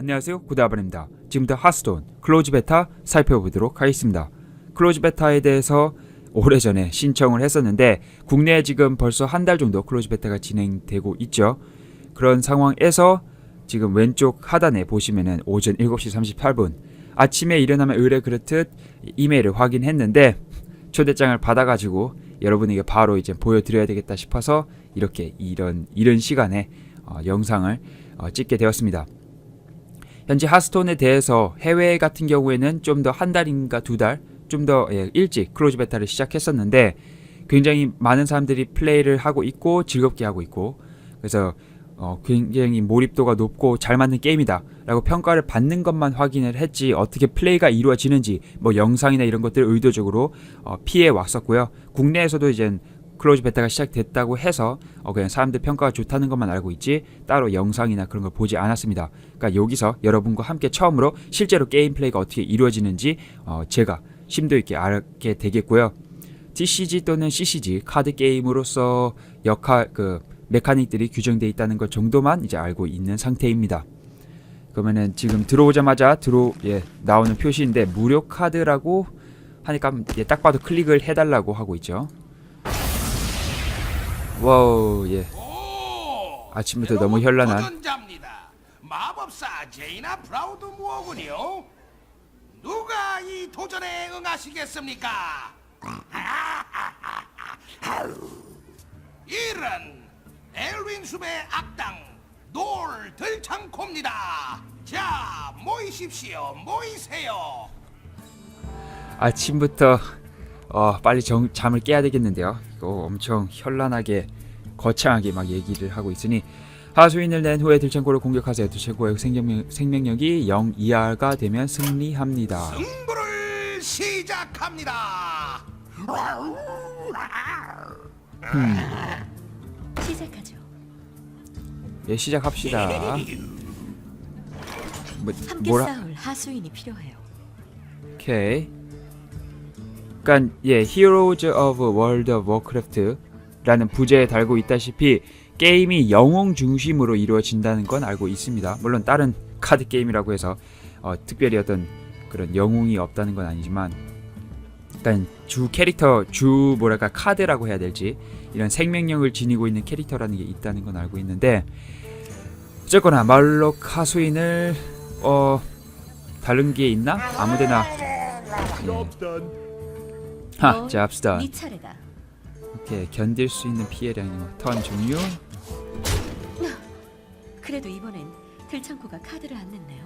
안녕하세요. 고다바입니다. 지금부터 하스톤 클로즈 베타 살펴보도록 하겠습니다. 클로즈 베타에 대해서 오래전에 신청을 했었는데 국내에 지금 벌써 한 달 정도 클로즈 베타가 진행되고 있죠. 그런 상황에서 지금 왼쪽 하단에 보시면은 오전 7시 38분 아침에 일어나면 의뢰 그렇듯 이메일을 확인했는데 초대장을 받아가지고 여러분에게 바로 이제 보여드려야 되겠다 싶어서 이렇게 이런 이런 시간에 어, 영상을 어, 찍게 되었습니다. 현재 하스톤에 대해서 해외 같은 경우에는 좀 더 한 달인가 두 달 좀더 예, 일찍 클로즈 베타를 시작했었는데 굉장히 많은 사람들이 플레이를 하고 있고 즐겁게 하고 있고 그래서 어, 굉장히 몰입도가 높고 잘 맞는 게임이다 라고 평가를 받는 것만 확인을 했지 어떻게 플레이가 이루어지는지 뭐 영상이나 이런 것들을 의도적으로 어, 피해 왔었고요. 국내에서도 이제 클로즈 베타가 시작됐다고 해서 어, 그냥 사람들 평가가 좋다는 것만 알고 있지 따로 영상이나 그런 걸 보지 않았습니다 그러니까 여기서 여러분과 함께 처음으로 실제로 게임 플레이가 어떻게 이루어지는지 어, 제가 심도 있게 알게 되겠고요 TCG 또는 CCG 카드 게임으로서 역할 그 메카닉들이 규정되어 있다는 것 정도만 이제 알고 있는 상태입니다. 그러면은 지금 들어오자마자 들어 예 나오는 표시인데 무료 카드라고 하니까 예, 딱 봐도 클릭을 해달라고 하고 있죠. 와우 예 오, 아침부터 너무 현란한. 마법사 제이나 프라우드 무어군요. 누가 이 도전에 응하시겠습니까? 이런 엘윈 숲의 악당 놀 들창코입니다. 자 모이십시오, 모이세요. 아침부터 어 빨리 정, 잠을 깨야 되겠는데요. 이거 엄청 현란하게 거창하게 막 얘기를 하고 있으니 하수인을 낸 후에 들창고를 공격하세요. 들창고의 생명력, 생명력이 0 이하가 되면 승리합니다. 승부를 시작합니다. 시작하죠. 예 시작합시다. 뭐 함께 뭐라 싸울 하수인이 필요해요. 오케이. 그러니까 예, Heroes of World of Warcraft라는 부제에 달고 있다시피 게임이 영웅 중심으로 이루어진다는 건 알고 있습니다. 물론 다른 카드 게임이라고 해서 어, 특별히 어떤 그런 영웅이 없다는 건 아니지만 일단 주 캐릭터 주 뭐랄까 카드라고 해야 될지 이런 생명력을 지니고 있는 캐릭터라는 게 있다는 건 알고 있는데 어쨌거나 말록 하수인을 어 다른 게 있나? 아무데나 하 너, 잡스다 네 차례다. 이렇게 견딜 수 있는 피해량이 턴 종료 그래도 이번엔 들창코가 카드를 안 냈네요.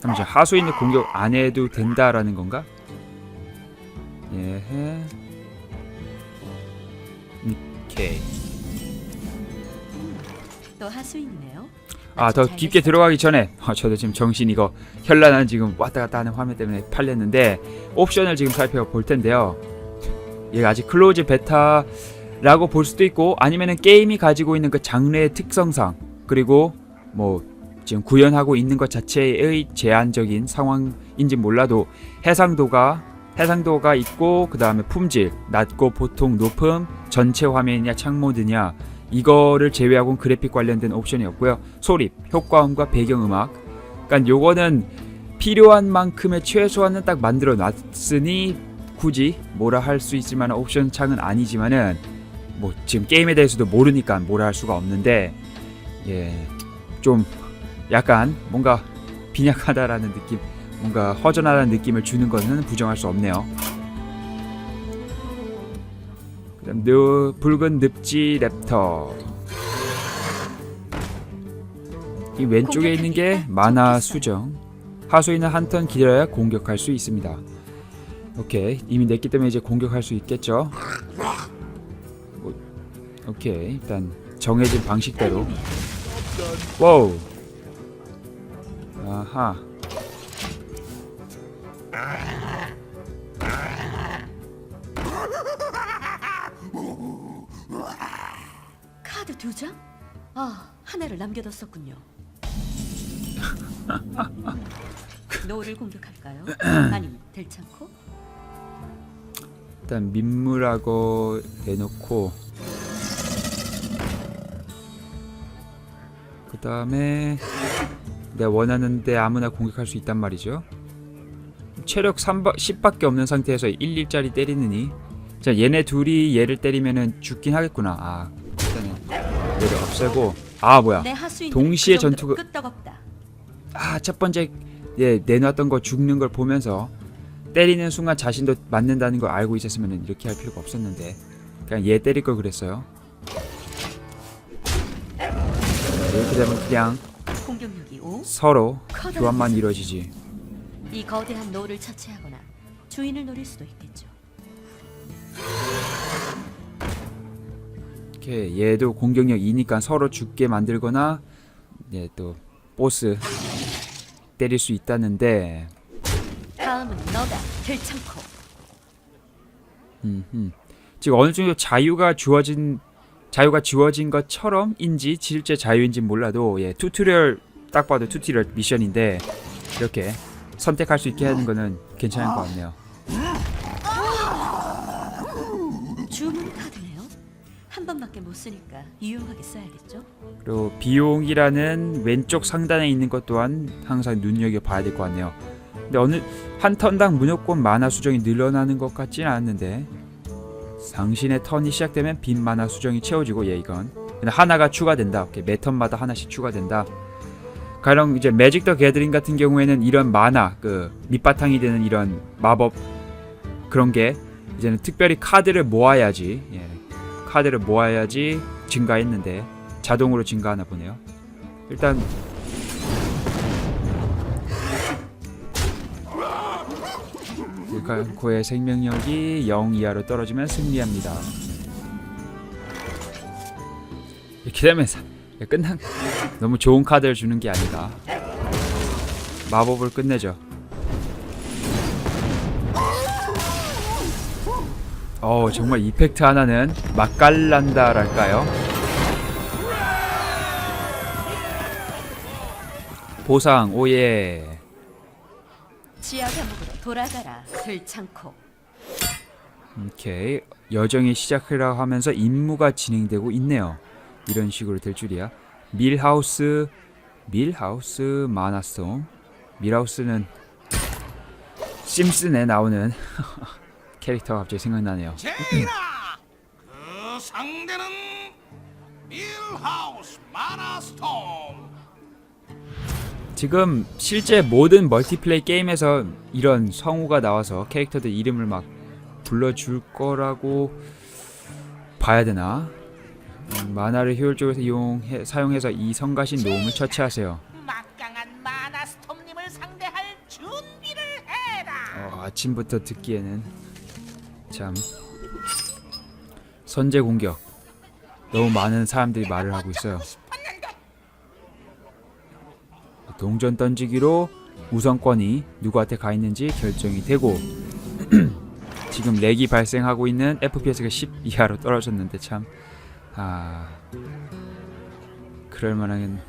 잠시 하수인을 공격 안 해도 된다라는 건가 예 오케이 또 하수인이네요. 아 더 깊게 들어가기 전에 아, 저도 지금 정신 이거 현란한 지금 왔다 갔다 하는 화면 때문에 팔렸는데 옵션을 지금 살펴볼 텐데요. 얘가 아직 클로즈 베타라고 볼 수도 있고 아니면은 게임이 가지고 있는 그 장르의 특성상 그리고 뭐 지금 구현하고 있는 것 자체의 제한적인 상황인지 몰라도 해상도가 해상도가 있고 그 다음에 품질 낮고 보통 높음 전체 화면이냐 창모드냐 이거를 제외하고는 그래픽 관련된 옵션이 없고요. 소립, 효과음과 배경음악. 그러니까 요거는 필요한 만큼의 최소한은 딱 만들어 놨으니 굳이 뭐라 할 수 있을 만한 옵션 창은 아니지만은 뭐 지금 게임에 대해서도 모르니까 뭐라 할 수가 없는데 예. 좀 약간 뭔가 빈약하다라는 느낌, 뭔가 허전하다는 느낌을 주는 것은 부정할 수 없네요. 그 다음 느, 붉은 늪지 랩터. 이 왼쪽에 있는 게 좋겠어요. 수정. 하수인은 한 턴 기다려야 공격할 수 있습니다. 오케이 이미 냈기 때문에 이제 공격할 수 있겠죠. 오, 오케이 일단 정해진 방식대로. 와우. 아하. 카드 두 장? 아, 하나를 남겨뒀었군요. 노를 공격할까요? 아니면 들창코? 일단 민물하고 내놓고 그 다음에 내가 원하는데 아무나 공격할 수 있단 말이죠. 체력 3바, 10밖에 없는 상태에서 1, 1짜리 때리느니 자 얘네 둘이 얘를 때리면은 죽긴 하겠구나. 아 일단은 얘를 없애고 아 뭐야 동시에 그 전투가-. 아 첫 번째 예 내놨던 거 죽는 걸 보면서 때리는 순간 자신도 맞는다는 걸 알고 있었으면 이렇게 할 필요가 없었는데 그냥 얘 때릴 걸 그랬어요. 이렇게 되면 그냥 공격력이 5. 서로 교환만. 이루어지지. 이 거대한 노를 처치하거나 주인을 노릴 수도 있겠죠. 이렇게 얘도 공격력 2니까 서로 죽게 만들거나 얘또 보스 때릴 수 있다는데 다음은 너다. 들창코. 음, 음. 지금 어느 정도 자유가 주어진 자유가 주어진 것처럼인지 실제 자유인지 몰라도 예 튜토리얼 딱 봐도 튜토리얼 미션인데 이렇게 선택할 수 있게 하는 거는 괜찮은 것 같네요. 주문 카드네요. 한 번밖에 못 쓰니까 유용하게 써야겠죠. 그리고 비용이라는 왼쪽 상단에 있는 것 또한 항상 눈여겨 봐야 될 것 같네요. 근데 어느 한 턴당 무조건 마나 수정이 늘어나는 것 같지는 않는데 당신의 턴이 시작되면 빈 마나 수정이 채워지고 예 이건 하나가 추가된다. 이렇게 매 턴마다 하나씩 추가된다. 가령 이제 매직 더 게더링 같은 경우에는 이런 마나 그 밑바탕이 되는 이런 마법 그런 게 이제는 특별히 카드를 모아야지 예, 카드를 모아야지 증가했는데 자동으로 증가하나 보네요. 일단 고의 생명력이 0 이하로 떨어지면 승리합니다. 이렇게 되면 사- 끝난 너무 좋은 카드를 주는 게 아닌가. 마법을 끝내죠. 어 정말 이펙트 하나는 맛깔난다랄까요? 보상 오예 지하 감옥으로 돌아가라. 들창코. 오케이. 여정이 시작하라 하면서 임무가 진행되고 있네요. 이런 식으로 될 줄이야. 밀하우스 밀하우스 마나송 밀하우스는 심슨에 나오는 캐릭터가 갑자기 생각나네요. 그 상대는 밀하우스 마나스톰 지금 실제 모든 멀티플레이 게임에서 이런 성우가 나와서 캐릭터들 이름을 막 불러줄 거라고 봐야 되나? 음, 만화를 효율적으로 이용해, 사용해서 이 성가신 노움을 처치하세요. 막강한 마나 스톰님을 상대할 준비를 해라. 어, 아침부터 듣기에는 참 선제 공격 너무 많은 사람들이 말을 하고 있어요. 동전 던지기로 우선권이 누구한테 가 있는지 결정이 되고 지금 렉이 발생하고 있는 FPS가 10 이하로 떨어졌는데 참 아. 그럴 만한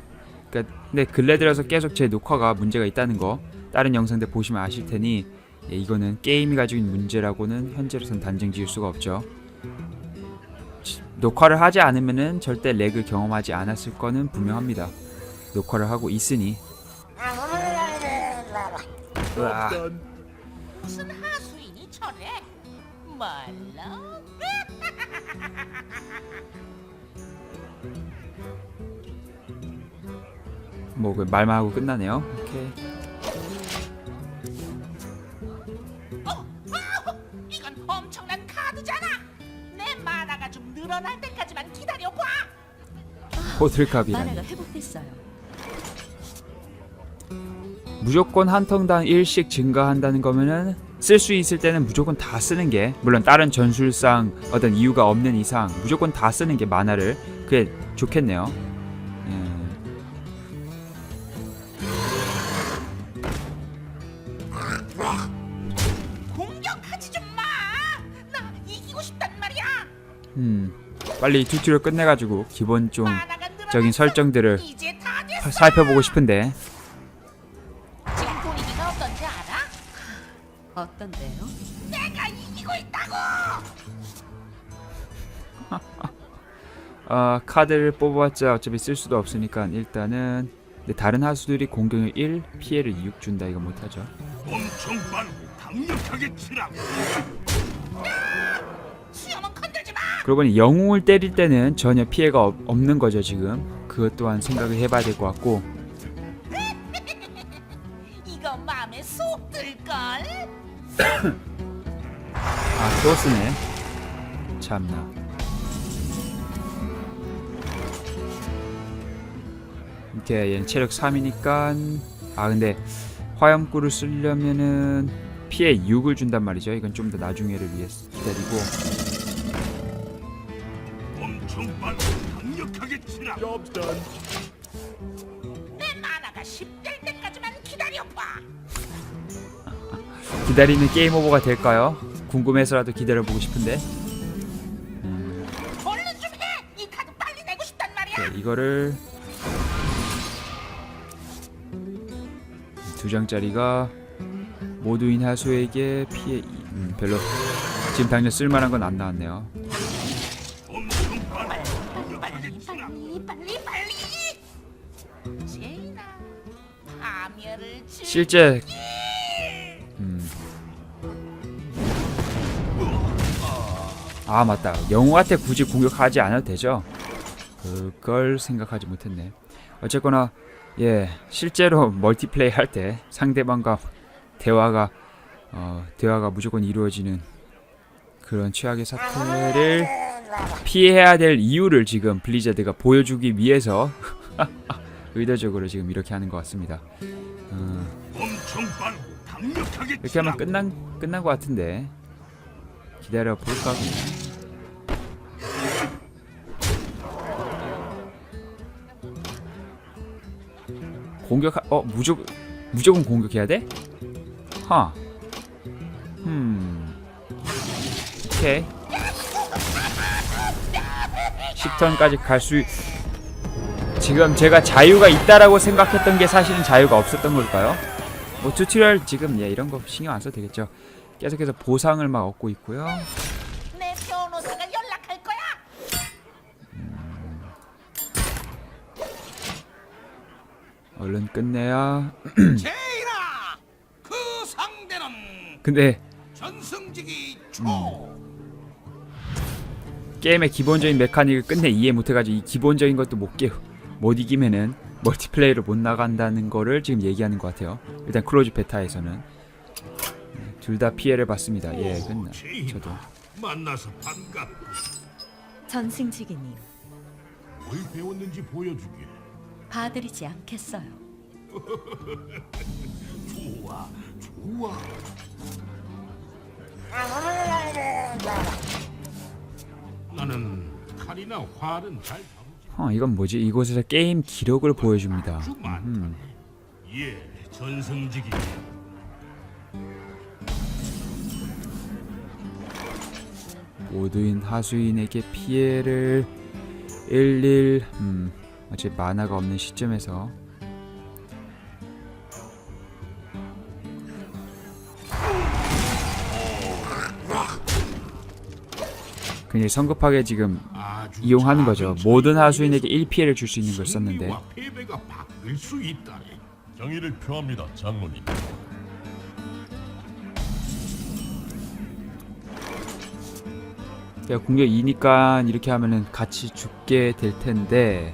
그러니까 근데 근래 들어서 계속 제 녹화가 문제가 있다는 거 다른 영상들 보시면 아실 테니 예, 이거는 게임이 가지고 있는 문제라고는 현재로선 단정 지을 수가 없죠. 치- 녹화를 하지 않으면은 절대 렉을 경험하지 않았을 거는 분명합니다. 녹화를 하고 있으니 으아, 무슨 하수인이 저래? 말라? 뭐 그 말만 하고 끝나네요. 오케이. 이건 엄청난 카드잖아. 내 마나가 좀 늘어날 때까지만 기다려 봐. 호들갑이라니. 만화가 회복됐어요. 무조건 한 턴당 1씩 증가한다는 거면은 쓸 수 있을 때는 무조건 다 쓰는 게 물론 다른 전술상 어떤 이유가 없는 이상 무조건 다 쓰는 게 만화를 그게 좋겠네요. 예. 공격하지 좀 마. 나 이기고 싶단 말이야. 음, 빨리 이 튜토리얼 끝내가지고 기본 좀 마나가 늘어났어. 적인 설정들을. 살펴보고 싶은데 어, 카드를 뽑아봤자 어차피 쓸 수도 없으니까 일단은 근데 다른 하수들이 공격을 1, 피해를 6 준다 이거 못하죠. 엄청 빠르고 강력하게 치라고. 수염은 건들지 마. 그러고 보니 영웅을 때릴 때는 전혀 피해가 없, 없는 거죠 지금. 그것 또한 생각을 해봐야 될 것 같고 이거 마음에 쏙 들걸. 아 또 쓰네. 참나. 이렇게 얘는 체력 3이니까 아 근데 화염구를 쓰려면은 피해 6을 준단 말이죠. 이건 좀 더 나중에를 위해서 기다리고 엄청 강력하게 치라고. 내 만화가 10될 때까지만 기다려봐. 기다리는 게임 오버가 될까요? 궁금해서라도 기다려보고 싶은데 얼른 좀 해. 이 카드 빨리 내고 싶단 말이야. 네, 이거를 두 장짜리가 모두인 하수에게 피해 이- 음, 별로 지금 당장 쓸만한 건 안 나왔네요. 실제 음. 아 맞다 영웅한테 굳이 공격하지 않아도 되죠 그걸 생각하지 못했네 어쨌거나 예 실제로 멀티플레이 할 때 상대방과 대화가 어, 대화가 무조건 이루어지는 그런 최악의 사태를 피해야 될 이유를 지금 블리자드가 보여주기 위해서 의도적으로 지금 이렇게 하는 것 같습니다. 어, 이렇게 하면. 끝난 끝난 것 같은데 기다려 볼까 공격 어 무조건 무조건 공격해야 돼? 하. 음. 오케이. 10턴까지 갈 수 지금 제가 자유가 있다라고 생각했던 게 사실은 자유가 없었던 걸까요? 뭐 튜토리얼 지금 예 이런 거 신경 안 써도 되겠죠. 계속해서 보상을 막 얻고 있고요. 내 변호사가 연락할 거야. 얼른 끝내야. 제이라. 그 상대는 근데 전승직이 초. 게임의 기본적인 메카닉을 끝내 이해 못해가지고 이 기본적인 것도 못 깨, 못 이기면은 멀티플레이로 못 나간다는 거를 지금 얘기하는 것 같아요. 일단 클로즈 베타에서는 둘 다 피해를 봤습니다. 예, 끝나. 저도 만나서 반갑. 전승지기님, 뭘 배웠는지 보여주게. 봐드리지 않겠어요. 좋아, 좋아. 나는 칼이나 활은 잘 다루지 어 이건 뭐지? 이곳에서 게임 기록을 보여줍니다. 아주 많다. 음. 예, 전승직이. 모두인 하수인에게 피해를 11 음, 어차피 만화가 없는 시점에서 굉장히 성급하게 지금 이용하는 거죠. 모든 하수인에게 1피해를 줄 수 있는 걸 썼는데. 정의를 표합니다, 장로님. 야 공격 2니까 이렇게 하면은 같이 죽게 될 텐데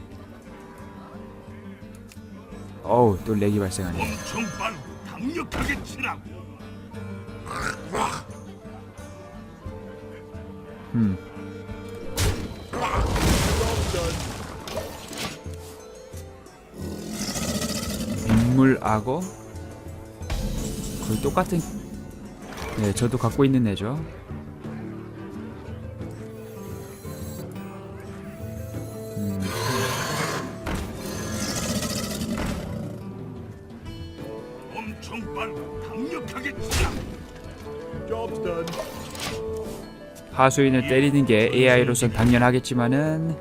어우 또 렉이 발생하네 엄청 빠르고 강력하게 치라고. 음. 민물 악어 거의 똑같은 네 저도 갖고 있는 애죠 하수인을 때리는 게 AI로선 당연하겠지만은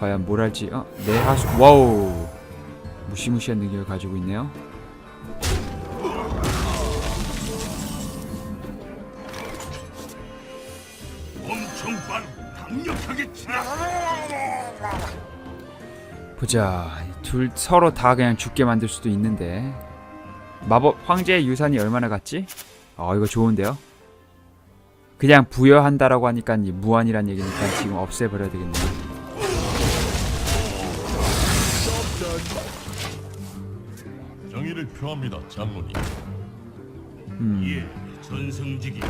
과연 뭘 할지 어? 내 하수 와우 무시무시한 능력을 가지고 있네요. 보자 둘 서로 다 그냥 죽게 만들 수도 있는데 마법 황제의 유산이 얼마나 갔지? 어 이거 좋은데요? 그냥 부여한다라고 하니까 이 무한이란 얘기니까 지금 없애버려야 되겠네요. 정의를 표합니다, 장로님. 음, 예, 전승직이.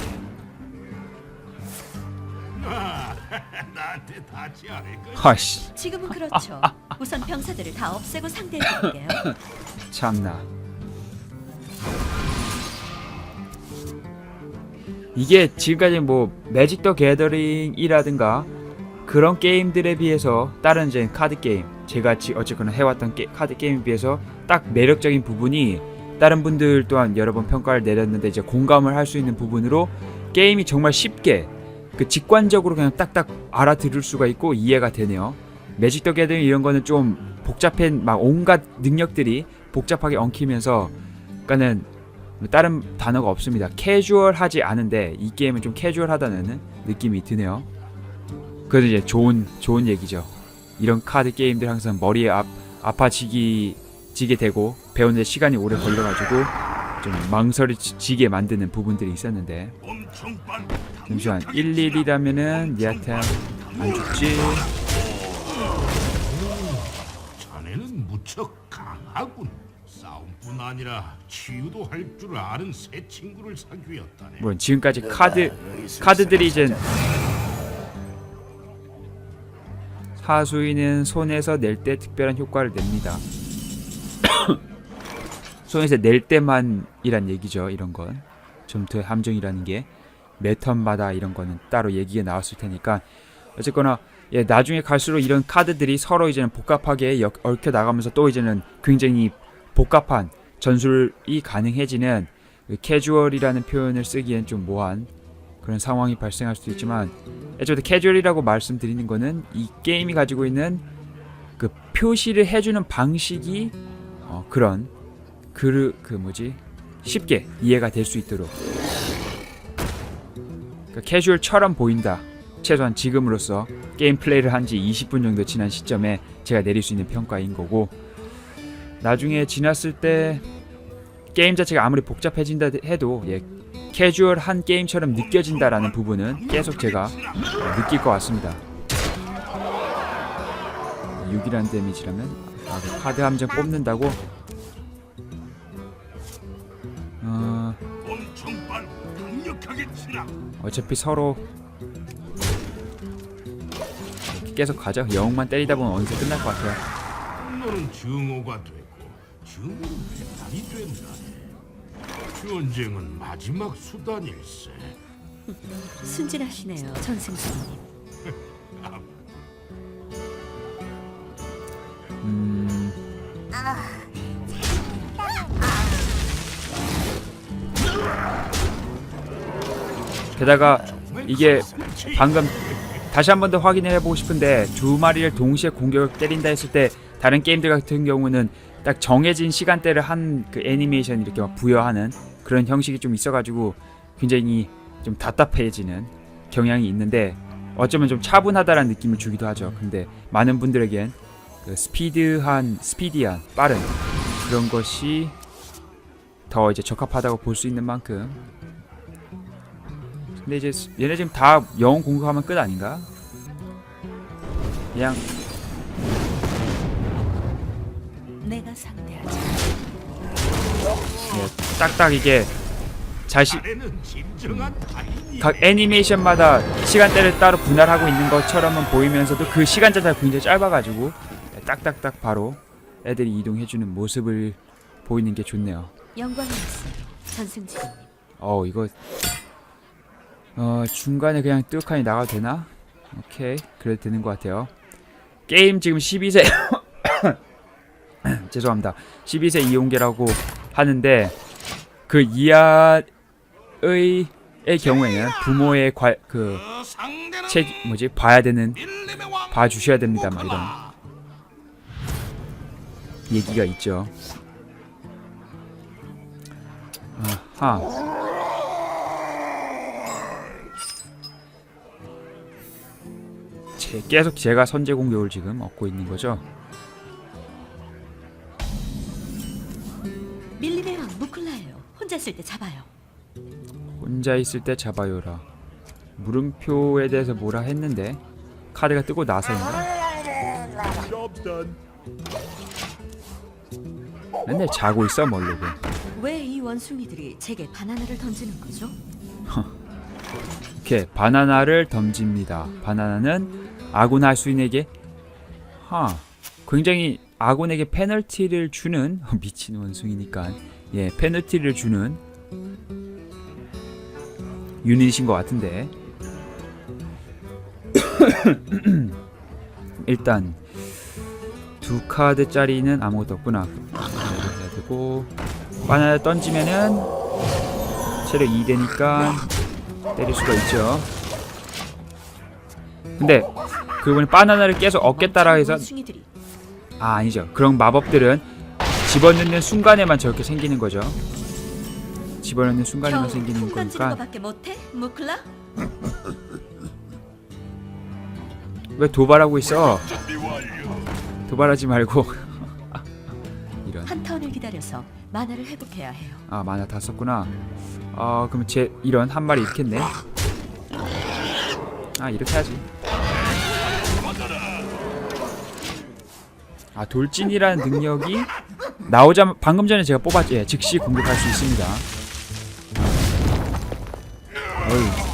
아, 나한테 닿지 않을 것. 하씨 지금은 그렇죠. 우선 병사들을 다 없애고 상대해 드릴게요. 참나. 이게 지금까지 뭐 매직 더 게더링이라든가 그런 게임들에 비해서 다른 이제 카드 게임 제가 지 어쨌거나 해왔던 게, 카드 게임에 비해서 딱 매력적인 부분이 다른 분들 또한 여러 번 평가를 내렸는데 이제 공감을 할 수 있는 부분으로 게임이 정말 쉽게 그 직관적으로 그냥 딱딱 알아들을 수가 있고 이해가 되네요. 매직 더 게더링 이런 거는 좀 복잡한 막 온갖 능력들이 복잡하게 엉키면서 그러니까는 다른 단어가 없습니다. 캐주얼하지 않은데 이 게임은 좀 캐주얼하다는 느낌이 드네요. 그래도 이제 좋은 좋은 얘기죠. 이런 카드 게임들 항상 머리에 아, 아파지기 지게 되고 배우는데 시간이 오래 걸려가지고 좀 망설이지게 만드는 부분들이 있었는데. 잠시만 11이라면은 니한테 안 죽지 자네는 무척 강하군. 싸움뿐 아니라 치유도 할 줄 아는 새 친구를 사귀었다네. 물론 지금까지 카드 카드들이 이제 사수인은 손에서 낼 때 특별한 효과를 냅니다. 손에서 낼 때만이란 얘기죠. 이런 건 점토의 함정이라는 게 매턴마다 이런 거는 따로 얘기가 나왔을 테니까 어쨌거나 예, 나중에 갈수록 이런 카드들이 서로 이제는 복잡하게 엮- 얽혀 나가면서 또 이제는 굉장히 복잡한 전술이 가능해지는 그 캐주얼이라는 표현을 쓰기엔 좀 모호한 그런 상황이 발생할 수도 있지만 애초부터 캐주얼이라고 말씀드리는 거는 이 게임이 가지고 있는 그 표시를 해주는 방식이 어, 그런 그, 그 뭐지? 쉽게 이해가 될 수 있도록. 그 캐주얼처럼 보인다. 최소한 지금으로서 게임 플레이를 한 지 20분 정도 지난 시점에 제가 내릴 수 있는 평가인 거고 나중에 지났을 때 게임 자체가 아무리 복잡해진다 해도 예, 캐주얼한 게임처럼 느껴진다라는 부분은 계속 제가 어, 느낄 것 같습니다. 6이라는 데미지라면 아, 그 카드 함정 뽑는다고 어. 어차피 서로 계속 가죠. 영웅만 때리다 보면 어느새 끝날 것 같아요. 증오는 배탈이 된다네. 전쟁은 마지막 수단일세. 순진하시네요, 전승수님. 음, 게다가 이게 방금 다시 한 번 더 확인을 해보고 싶은데 두 마리를 동시에 공격을 때린다 했을 때 다른 게임들 같은 경우는 딱 정해진 시간대를 한 그 애니메이션 이렇게 막 부여하는 그런 형식이 좀 있어가지고 굉장히 좀 답답해지는 경향이 있는데 어쩌면 좀 차분하다라는 느낌을 주기도 하죠. 근데 많은 분들에겐 그 스피드한 스피디한 빠른 그런 것이 더 이제 적합하다고 볼 수 있는 만큼 근데 이제 스- 얘네 지금 다 영웅 공격하면 끝 아닌가? 그냥 내가 상대하지. 예, 딱딱 이게 자신. 각 애니메이션마다 시간대를 따로 분할하고 있는 것처럼은 보이면서도 그 시간 자체가 굉장히 짧아가지고 딱딱딱 바로 애들이 이동해주는 모습을 보이는 게 좋네요. 영광이었어요. 어 이거 어 중간에 그냥 뚜칸이 나가도 되나? 오케이 그래도 되는 것 같아요. 게임 지금 12세 죄송합니다. 12세 이용계라고 하는데 그 이하의 의 경우에는 부모의 과, 그 책 뭐지 봐야 되는 밀림의 왕. 봐주셔야 됩니다. 막 이런 얘기가 있죠. 아하. 제, 계속 제가 선제 공격을 지금 얻고 있는 거죠. 있을 때 잡아요. 혼자 있을 때 잡아요라. 물음표에 대해서 뭐라 했는데 카드가 뜨고 나서인가? 맨날 자고 있어 멀르고. 왜 이 원숭이들이 제게 바나나를 던지는 거죠? 이렇게 바나나를 던집니다. 바나나는 아군 하수인에게 하 굉장히 아군에게 페널티를 주는 미친 원숭이니까 예 페널티를 주는 유닛인 것 같은데 일단 두 카드짜리는 아무것도 없구나. 해야 되고 바나나 던지면은 체력 2 되니까 때릴 수가 있죠. 근데 그분이 바나나를 계속 얻겠다라 해서 아 아니죠. 그런 마법들은 집어넣는 순간에만 저렇게 생기는 거죠. 집어넣는 순간에만 생기는 거니까? 왜 도발하고 있어? 도발하지 말고 이런 한 턴을 기다려서 만화를 회복해야 해요. 아 만화 다 썼구나. 아 그럼 제 이런 한 마리 잃겠네. 아 이렇게 하지. 아 돌진이라는 능력이 나오자 방금 전에 제가 뽑았죠. 예, 즉시 공격할 수 있습니다. 어이.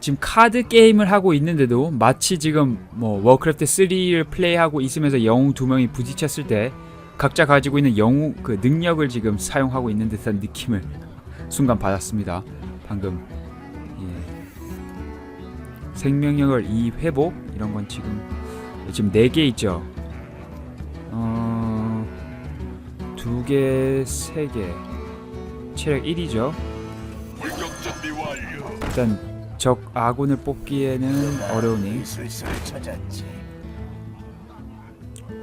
지금 카드 게임을 하고 있는데도 마치 지금 뭐 워크래프트 3를 플레이하고 있으면서 영웅 두 명이 부딪혔을 때 각자 가지고 있는 영웅 그 능력을 지금 사용하고 있는 듯한 느낌을 순간 받았습니다. 방금 예. 생명력을 2 회복 이런 건 지금 지금 4개 있죠. 어... 두 개, 세 개. 체력 1이죠. 공격 준비 완료. 일단 적 아군을 뽑기에는 어려우니.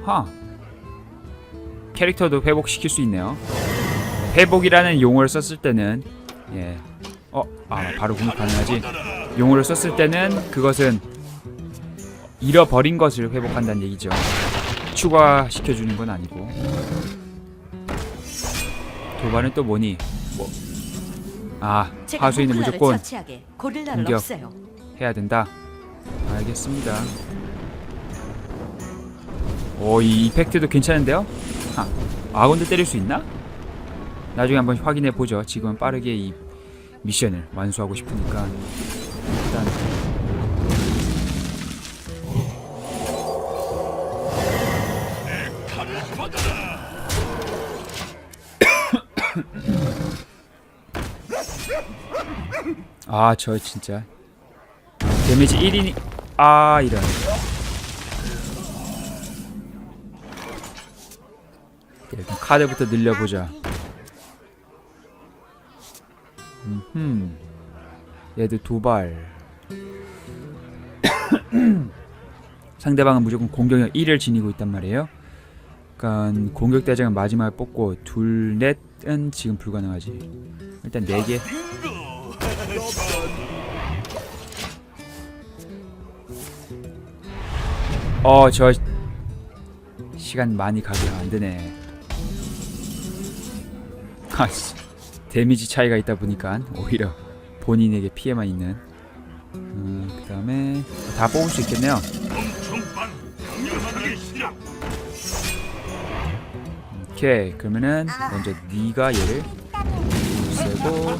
하 캐릭터도 회복시킬 수 있네요 회복이라는 용어를 썼을 때는 예. 어, 아, 바로 공격 가능하지. 용어를 썼을 때는 그것은 잃어버린 것을 회복한다는 얘기죠. 추가시켜 주는 건 아니고. 도발은 또 뭐니? 뭐. 아, 무클라를 무조건 공격. 해야 된다. 알겠습니다. 오, 이 이펙트도 괜찮은데요? 하, 아군도 때릴 수 있나? 나중에 한번 확인해 보죠. 지금은 빠르게 이 미션을 완수하고 싶으니까 일단 아, 저 진짜 데미지 1이니 아, 이런. 일단 카드부터 늘려보자. 음, 얘도 도발. 상대방은 무조건 공격력 1을 지니고 있단 말이에요. 그러니까 공격 대장은 마지막에 뽑고 둘, 넷은 지금 불가능하지. 일단 4개. 어, 저 시간 많이 가게 안 되네. 아씨, 데미지 차이가 있다 보니까 오히려 본인에게 피해만 있는. 음, 그다음에 다 뽑을 수 있겠네요. 오케이, 그러면은 먼저 네가 얘를 세고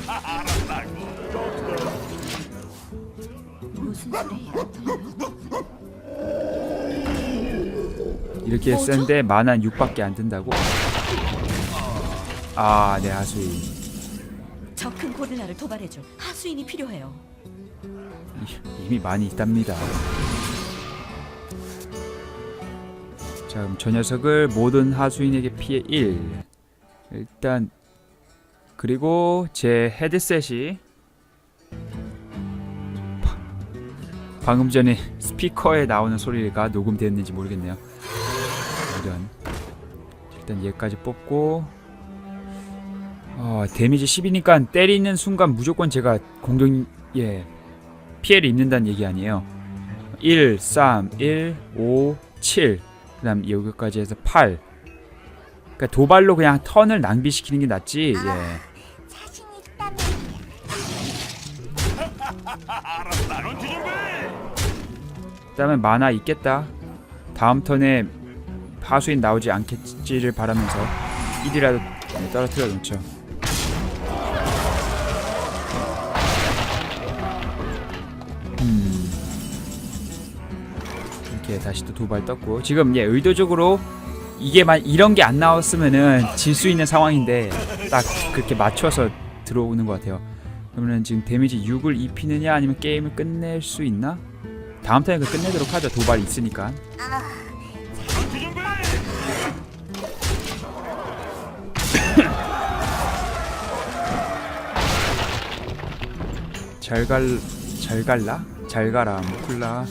이렇게 센데 만화 6밖에 안 든다고? 아, 네 하수인. 저 큰 고릴라를 도발해줘. 하수인이 필요해요. 이- 이미 많이 있답니다. 자, 그럼 저 녀석을 모든 하수인에게 피해 1. 일단 그리고 제 헤드셋이 방금 전에 스피커에 나오는 소리가 녹음됐는지 모르겠네요. 이런 일단 얘까지 뽑고 어, 데미지 10이니까 때리는 순간 무조건 제가 공격 예 피해를 입는다는 얘기 아니에요. 1, 3, 1, 5, 7 그다음 여기까지 해서 8. 그러니까 도발로 그냥 턴을 낭비시키는 게 낫지. 예. 있다면 런치 준비. 그다음에 만화 있겠다. 다음 턴에 하수인 나오지 않겠지를 바라면서 1이라도 떨어뜨려 놓죠. 음. 이렇게 다시 또 도발 떴고 지금 예 의도적으로 이게 만 이런 게 안 나왔으면은 질 수 있는 상황인데 딱 그렇게 맞춰서 들어오는 것 같아요. 그러면은 지금 데미지 6을 입히느냐 아니면 게임을 끝낼 수 있나? 다음 턴에 그 끝내도록 하죠. 도발 있으니까. 런치 준비. 잘 갈, 잘 갈라? 잘 가라, 무클라.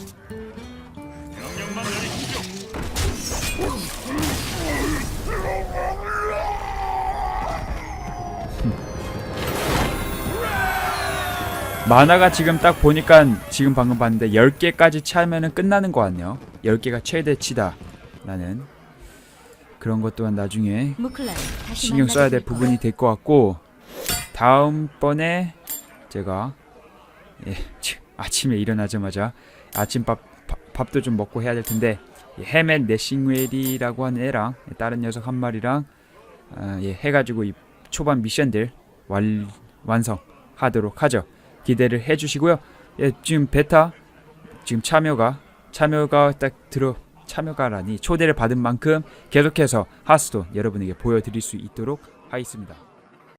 만. 만화가 지금 딱 보니까 지금 방금 봤는데 10개까지 차면은 끝나는 것 같네요. 10개가 최대치다. 라는 그런 것 또한 나중에 신경 써야 될. 부분이 될 것 같고 다음번에 제가 예, 치- 아침에 일어나자마자 아침밥 밥- 밥도 좀 먹고 해야 될 텐데 예, 헤멧 내싱웰이라고 하는 애랑 다른 녀석 한 마리랑 아, 예, 해가지고 이 초반 미션들 완, 완성하도록 하죠. 기대를 해주시고요. 예, 지금 베타 지금 참여가 참여가 딱 들어 참여가라니 초대를 받은 만큼 계속해서 하스톤 여러분에게 보여드릴 수 있도록 하겠습니다.